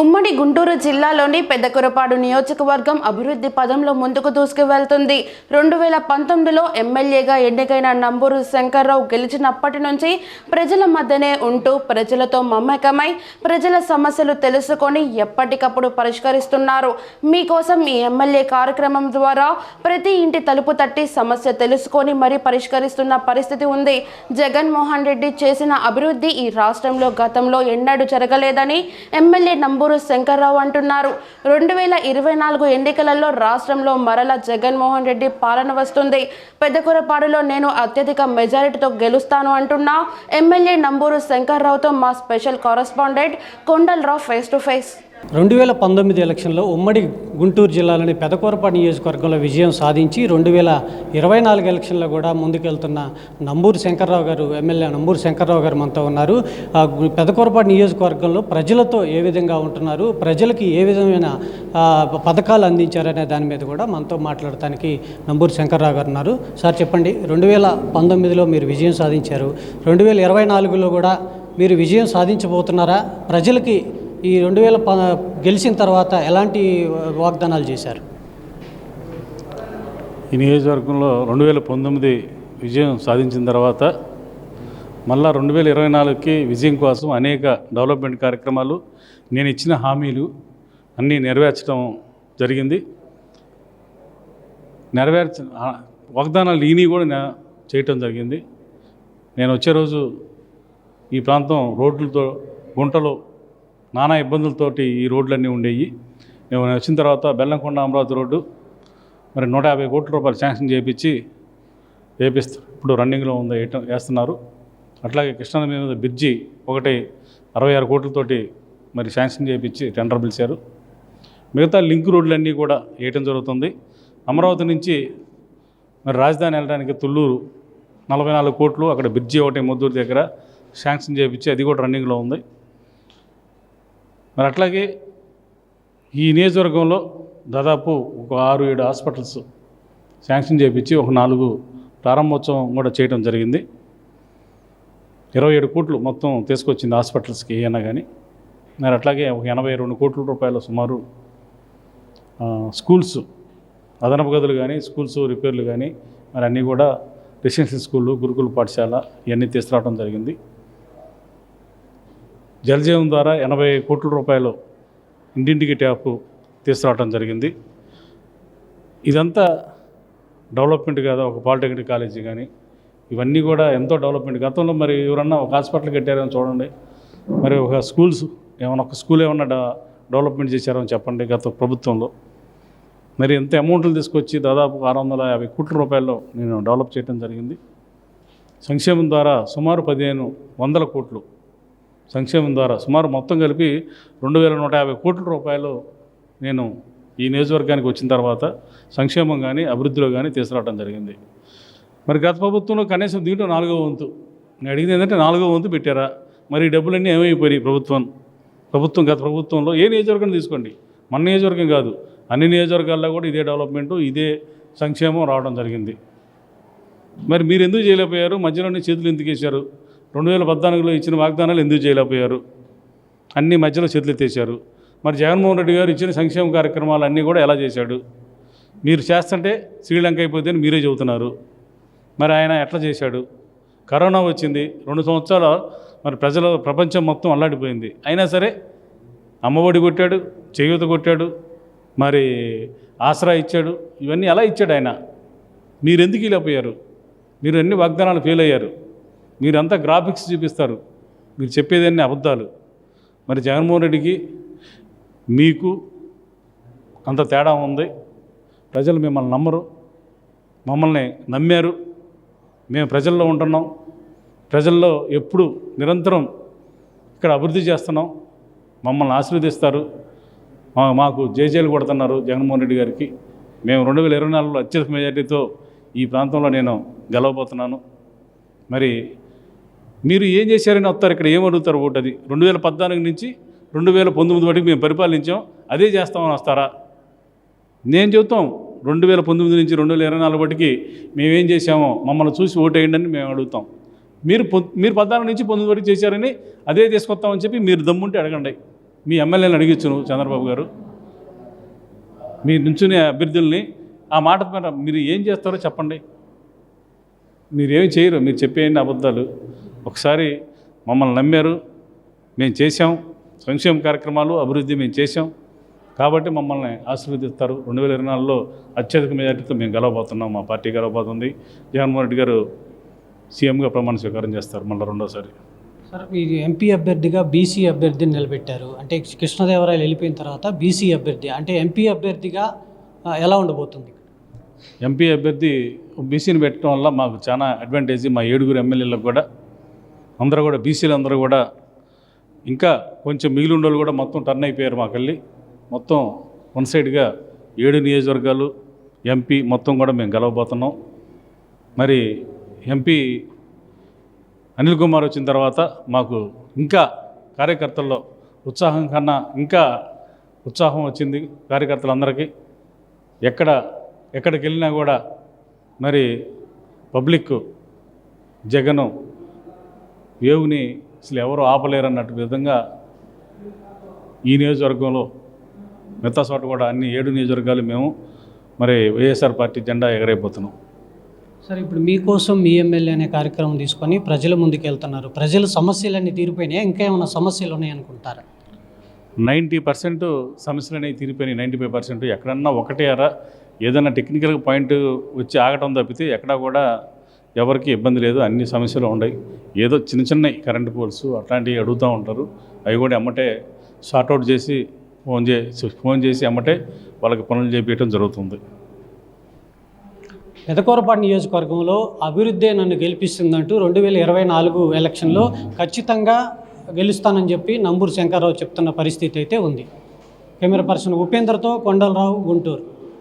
ఉమ్మడి గుంటూరు జిల్లాలోని పెద్దకురపాడు నియోజకవర్గం అభివృద్ధి పదంలో ముందుకు దూసుకువెళ్తుంది. రెండు వేల పంతొమ్మిదిలో ఎమ్మెల్యేగా ఎన్నికైన నంబూరు శంకర్రావు గెలిచినప్పటి నుంచి ప్రజల మధ్యనే ఉంటూ ప్రజలతో మమ్మకమై ప్రజల సమస్యలు తెలుసుకొని ఎప్పటికప్పుడు పరిష్కరిస్తున్నారు. మీకోసం ఈ ఎమ్మెల్యే కార్యక్రమం ద్వారా ప్రతి ఇంటి తలుపు తట్టి సమస్య తెలుసుకొని మరీ పరిష్కరిస్తున్న పరిస్థితి ఉంది. జగన్మోహన్ రెడ్డి చేసిన అభివృద్ధి ఈ రాష్ట్రంలో గతంలో ఎన్నడూ జరగలేదని ఎమ్మెల్యే నంబూరు శంకర్రావు అంటున్నారు. రెండు వేల ఇరవై నాలుగు ఎన్నికలలో రాష్ట్రంలో మరల జగన్మోహన్ రెడ్డి పాలన వస్తుంది. పెద్దకూరపాడులో నేను అత్యధిక మెజారిటీతో గెలుస్తాను అంటున్నా. ఎమ్మెల్యే నంబూరు శంకర్రావుతో మా special correspondent Kondalarao face to face రెండు వేల పంతొమ్మిది ఎలక్షన్లో ఉమ్మడి గుంటూరు జిల్లాలోని పెదకూరపాడు నియోజకవర్గంలో విజయం సాధించి రెండు వేల ఇరవై నాలుగు ఎలక్షన్లో కూడా ముందుకెళ్తున్న నంబూరు శంకర్రావు గారు ఎమ్మెల్యే నంబూరు శంకర్రావు గారు మనతో ఉన్నారు. ఆ పెదకూరపాడు నియోజకవర్గంలో ప్రజలతో ఏ విధంగా ఉంటున్నారు ప్రజలకి ఏ విధమైన పథకాలు అందించారనే దాని మీద కూడా మనతో మాట్లాడటానికి నంబూరు శంకర్రావు గారు ఉన్నారు. సార్ చెప్పండి రెండు వేల పంతొమ్మిదిలో మీరు విజయం సాధించారు రెండు వేల ఇరవై నాలుగులో కూడా మీరు విజయం సాధించబోతున్నారా ప్రజలకి ఈ రెండు వేల ప గెలిచిన తర్వాత ఎలాంటి వాగ్దానాలు చేశారు? ఈ నియోజకవర్గంలో రెండు వేల పంతొమ్మిది విజయం సాధించిన తర్వాత మళ్ళా రెండు వేల ఇరవై నాలుగుకి విజయం కోసం అనేక డెవలప్మెంట్ కార్యక్రమాలు నేను ఇచ్చిన హామీలు అన్నీ నెరవేర్చడం జరిగింది. నెరవేర్చ వాగ్దానాలు ఈని కూడా చేయటం జరిగింది. నేను వచ్చే రోజు ఈ ప్రాంతం రోడ్లతో గుంటలు నానా ఇబ్బందులతోటి ఈ రోడ్లన్నీ ఉండేవి మేము వచ్చిన తర్వాత బెల్లంకొండ అమరావతి రోడ్డు మరి నూట యాభై కోట్ల రూపాయలు శాంక్షన్ చేయించి వేపిస్తారు ఇప్పుడు రన్నింగ్లో ఉంది వేయటం వేస్తున్నారు. అట్లాగే కృష్ణా మీద బ్రిడ్జి ఒకటి అరవై ఆరు కోట్లతోటి మరి శాంక్షన్ చేయించి టెండర్ పిలిచారు. మిగతా లింక్ రోడ్లన్నీ కూడా వేయటం జరుగుతుంది. అమరావతి నుంచి మరి రాజధాని వెళ్ళడానికి తుళ్ళూరు నలభై నాలుగు కోట్లు అక్కడ బ్రిడ్జి ఒకటి ముద్దూరు దగ్గర శాంక్షన్ చేయించి అది కూడా రన్నింగ్లో ఉంది. మరి అట్లాగే ఈ నియోజకవర్గంలో దాదాపు ఒక ఆరు ఏడు హాస్పిటల్స్ శాంక్షన్ చేయించి ఒక నాలుగు ప్రారంభోత్సవం కూడా చేయడం జరిగింది. ఇరవై ఏడు కోట్లు మొత్తం తీసుకొచ్చింది హాస్పిటల్స్కి ఏమైనా కానీ మరి అట్లాగే ఒక ఎనభై రెండు కోట్ల రూపాయల సుమారు స్కూల్స్ అదనపు గదులు కానీ స్కూల్స్ రిపేర్లు కానీ మరి అన్నీ కూడా రెసిడెన్షియల్ స్కూళ్ళు గురుకుల పాఠశాల ఇవన్నీ తీసుకురావడం జరిగింది. జలజీవం ద్వారా ఎనభై కోట్ల రూపాయలు ఇంటింటికి ట్యాపు తీసుకురావడం జరిగింది. ఇదంతా డెవలప్మెంట్ కదా? ఒక పాలిటెక్నిక్ కాలేజీ కానీ ఇవన్నీ కూడా ఎంతో డెవలప్మెంట్. గతంలో మరి ఎవరన్నా ఒక హాస్పిటల్ కట్టారని చూడండి. మరి ఒక స్కూల్స్ ఏమైనా ఒక స్కూల్ ఏమన్నా డ- డెవలప్మెంట్ చేశారో చెప్పండి గత ప్రభుత్వంలో. మరి ఎంత అమౌంట్లు తీసుకొచ్చి దాదాపు ఆరు వందల యాభై కోట్ల రూపాయల్లో నేను డెవలప్ చేయడం జరిగింది. సంక్షేమం ద్వారా సుమారు పదిహేను వందల కోట్లు సంక్షేమం ద్వారా సుమారు మొత్తం కలిపి రెండు వేల నూట యాభై కోట్ల రూపాయలు నేను ఈ నియోజకవర్గానికి వచ్చిన తర్వాత సంక్షేమం కానీ అభివృద్ధిలో కానీ తీసుకురావడం జరిగింది. మరి గత ప్రభుత్వంలో కనీసం దీంట్లో నాలుగో వంతు. నేను అడిగింది ఏంటంటే నాలుగో వంతు పెట్టారా? మరి ఈ డబ్బులన్నీ ఏమైపోయినాయి ప్రభుత్వం? ప్రభుత్వం గత ప్రభుత్వంలో ఏ నియోజకవర్గం తీసుకోండి. మన నియోజకవర్గం కాదు. అన్ని నియోజకవర్గాల్లో కూడా ఇదే డెవలప్మెంటు ఇదే సంక్షేమం రావడం జరిగింది. మరి మీరు ఎందుకు చేయలేకపోయారు? మధ్యలోనే చేతులు ఎందుకు వేశారు రెండు వేల పద్నాలుగులో ఇచ్చిన వాగ్దానాలు ఎందుకు చేయలేకపోయారు? అన్ని మధ్యలో చేతులెత్తేశారు మరి జగన్మోహన్ రెడ్డి గారు ఇచ్చిన సంక్షేమ కార్యక్రమాలు అన్నీ కూడా ఎలా చేశాడు? మీరు చేస్తుంటే శ్రీలంక అయిపోతే అని మీరే చెబుతున్నారు. మరి ఆయన ఎట్లా చేశాడు? కరోనా వచ్చింది రెండు సంవత్సరాలు మరి ప్రజల ప్రపంచం మొత్తం అల్లాడిపోయింది. అయినా సరే అమ్మఒడి కొట్టాడు చేయూత కొట్టాడు మరి ఆసరా ఇచ్చాడు ఇవన్నీ ఎలా ఇచ్చాడు ఆయన? మీరు ఎందుకు వెళ్ళిపోయారు మీరు అన్ని వాగ్దానాలు ఫెయిల్ అయ్యారు? మీరంతా గ్రాఫిక్స్ చూపిస్తారు. మీరు చెప్పేదన్నీ అబద్ధాలు. మరి జగన్మోహన్ రెడ్డికి మీకు అంత తేడా ఉంది. ప్రజలు మిమ్మల్ని నమ్మరు. మమ్మల్ని నమ్మారు. మేము ప్రజల్లో ఉంటున్నాం. ప్రజల్లో ఎప్పుడు నిరంతరం ఇక్కడ అభివృద్ధి చేస్తున్నాం. మమ్మల్ని ఆశీర్వదిస్తారు. మా- మాకు జేజేలు కొడుతున్నారు జగన్మోహన్ రెడ్డి గారికి. మేము రెండు వేల ఇరవై నాలుగులో అత్యధిక మెజార్టీతో ఈ ప్రాంతంలో నేను గెలవబోతున్నాను. మరి మీరు ఏం చేశారని వస్తారు ఇక్కడ ఏం అడుగుతారు ఓటు అది? రెండు వేల పద్నాలుగు నుంచి రెండు వేల పంతొమ్మిది వరకు మేము పరిపాలించాం అదే చేస్తామని వస్తారా? నేను చెబుతాం రెండు వేల పంతొమ్మిది నుంచి రెండు వేల ఇరవై నాలుగు బట్టికి మేమేం చేశామో మమ్మల్ని చూసి ఓటేయండి అని మేము అడుగుతాం. మీరు మీరు పద్నాలుగు నుంచి పంతొమ్మిది వరకు చేశారని అదే తీసుకొస్తామని చెప్పి మీరు దమ్ముంటే అడగండి. మీ ఎమ్మెల్యేని అడిగించు చంద్రబాబు గారు. మీ నుంచునే అభ్యర్థుల్ని ఆ మాట పైన మీరు ఏం చేస్తారో చెప్పండి. మీరేమి చేయరు మీరు చెప్పేయండి అబద్ధాలు. ఒకసారి మమ్మల్ని నమ్మారు. మేము చేసాం సంక్షేమ కార్యక్రమాలు అభివృద్ధి మేము చేసాం కాబట్టి మమ్మల్ని ఆశీర్వదిస్తారు. రెండు వేల ఇరవై నాలుగులో అత్యధిక మెజార్టీతో మేము గెలవబోతున్నాం. మా పార్టీ గెలవబోతుంది. జగన్మోహన్ రెడ్డి గారు సీఎంగా ప్రమాణ స్వీకారం చేస్తారు. మళ్ళీ రెండోసారి. సార్ మీరు ఎంపీ అభ్యర్థిగా బీసీ అభ్యర్థిని నిలబెట్టారు. అంటే కృష్ణదేవరాయలు వెళ్ళిపోయిన తర్వాత బీసీ అభ్యర్థి అంటే ఎంపీ అభ్యర్థిగా ఎలా ఉండబోతుంది? ఎంపీ అభ్యర్థి బీసీని పెట్టడం వల్ల మాకు చాలా అడ్వాంటేజ్ మా ఏడుగురు ఎమ్మెల్యేలకు కూడా. అందరూ కూడా బీసీలు అందరూ కూడా ఇంకా కొంచెం మిగిలి ఉండోళ్ళు కూడా మొత్తం టర్న్ అయిపోయారు మాకెళ్ళి మొత్తం వన్ సైడ్గా ఏడు నియోజకవర్గాలు ఎంపీ మొత్తం కూడా మేము గెలవబోతున్నాం. మరి ఎంపీ అనిల్ కుమార్ వచ్చిన తర్వాత మాకు ఇంకా కార్యకర్తల్లో ఉత్సాహం కన్నా ఇంకా ఉత్సాహం వచ్చింది కార్యకర్తలందరికీ. ఎక్కడ ఎక్కడికి వెళ్ళినా కూడా మరి పబ్లిక్ జగను వేవుని అసలు ఎవరు ఆపలేరు అన్నట్టు విధంగా ఈ నియోజకవర్గంలో మిగతా చోట కూడా అన్ని ఏడు నియోజకవర్గాలు మేము మరి వైఎస్ఆర్ పార్టీ జెండా ఎగరైపోతున్నాం సార్ ఇప్పుడు మీకోసం మీ ఎమ్మెల్యే అనే కార్యక్రమం తీసుకొని ప్రజల ముందుకు వెళ్తున్నారు ప్రజల సమస్యలన్నీ తీరిపోయినాయి? ఇంకా ఏమైనా సమస్యలు ఉన్నాయనుకుంటారా? నైంటీ పర్సెంట్ సమస్యలు అనేవి తీరిపోయినాయి. నైంటీ ఫైవ్ పర్సెంట్ ఎక్కడన్నా ఒకటే అరా. ఏదైనా టెక్నికల్ పాయింట్ వచ్చి ఆగటం తప్పితే ఎక్కడా కూడా ఎవరికి ఇబ్బంది లేదు అన్ని సమస్యలు ఉన్నాయి ఏదో చిన్న చిన్న కరెంట్ పోల్స్ అట్లాంటివి అడుగుతూ ఉంటారు. అవి కూడా అమ్మటే షార్ట్అవుట్ చేసి ఫోన్ చేసి ఫోన్ చేసి అమ్మటే వాళ్ళకి పనులు చేపించడం జరుగుతుంది. పెదకూరపాడు నియోజకవర్గంలో అభివృద్ధి నన్ను గెలిపిస్తుందంటూ రెండు వేల ఇరవై నాలుగు ఎలక్షన్లో ఖచ్చితంగా గెలుస్తానని చెప్పి నంబూరు శంకర్రావు చెప్తున్న పరిస్థితి అయితే ఉంది. కెమెరా పర్సన్ ఉపేంద్రతో కొండలరావు గుంటూరు.